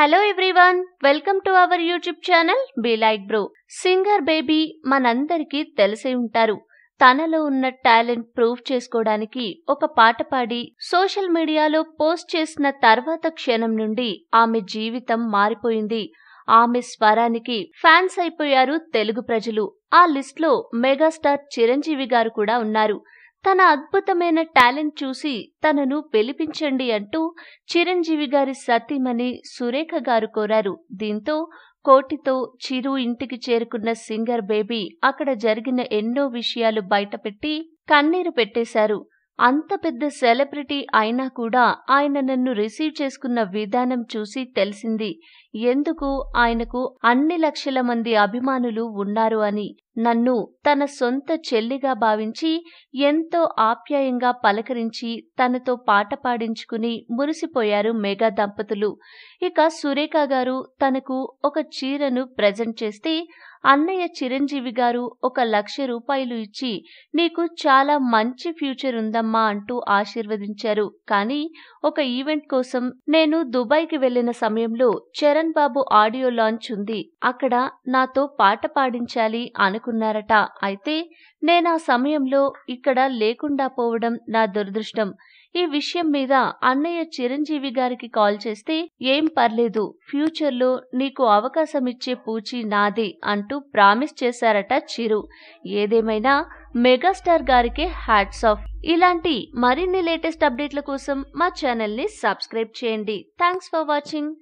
Hello everyone welcome to our YouTube channel be like bro singer baby మనందరికీ తెలిసే ఉంటారు. తనలో ఉన్న టాలెంట్ ప్రూవ్ చేసుకోవడానికి ఒక పాట పాడి సోషల్ మీడియాలో పోస్ట్ చేసిన తర్వాత క్షణం నుండి ఆమె జీవితం మారిపోయింది. ఆమె స్వరానికి ఫ్యాన్స్ అయిపోయారు తెలుగు ప్రజలు. ఆ లిస్ట్లో మెగాస్టార్ చిరంజీవి గారు కూడా ఉన్నారు. తన అద్భుతమైన టాలెంట్ చూసి తనను పిలిపించండి అంటూ చిరంజీవి గారి సతీమణి సురేఖ గారు కోరారు. దీంతో కోటితో చిరు ఇంటికి చేరుకున్న సింగర్ బేబీ అక్కడ జరిగిన ఎన్నో విషయాలు బయటపెట్టి కన్నీరు పెట్టేశారు. అంత పెద్ద సెలబ్రిటీ అయినా కూడా ఆయన నన్ను రిసీవ్ చేసుకున్న విధానం చూసి తెలిసింది. ఎందుకు ఆయనకు అన్ని లక్షల మంది అభిమానులు ఉన్నారు అని నన్ను తన సొంత చెల్లిగా భావించి ఎంతో ఆప్యాయంగా పలకరించి తనతో పాట పాడించుకుని మురిసిపోయారు మెగా దంపతులు. ఇక సురేఖ గారు తనకు ఒక చీరను ప్రజెంట్ చేస్తే అన్నయ్య చిరంజీవి గారు ఒక లక్ష రూపాయలు ఇచ్చి నీకు చాలా మంచి ఫ్యూచర్ ఉందమ్మా అంటూ ఆశీర్వదించారు. కానీ ఒక ఈవెంట్ కోసం నేను దుబాయ్కి వెళ్ళిన సమయంలో చరణ్ బాబు ఆడియో లాంచ్ ఉంది. అక్కడ నాతో పాట పాడించాలి అనుకున్నారట అయితే నేను ఆ సమయంలో ఇక్కడ లేకుండా పోవడం నా దురదృష్టం. ఈ విషయం మీద అన్నయ్య చిరంజీవి గారికి కాల్ చేస్తే ఏం పర్లేదు ఫ్యూచర్లో నీకు అవకాశం ఇచ్చే పూచి నాది అంటూ ప్రామిస్ చేశారట చిరు. ఏదేమైనా మెగాస్టార్ గారికే హ్యాట్స్ ఆఫ్. ఇలాంటి మరిన్ని లేటెస్ట్ అప్డేట్ల కోసం మా ఛానల్ని సబ్స్క్రైబ్ చేయండి. Thanks for watching.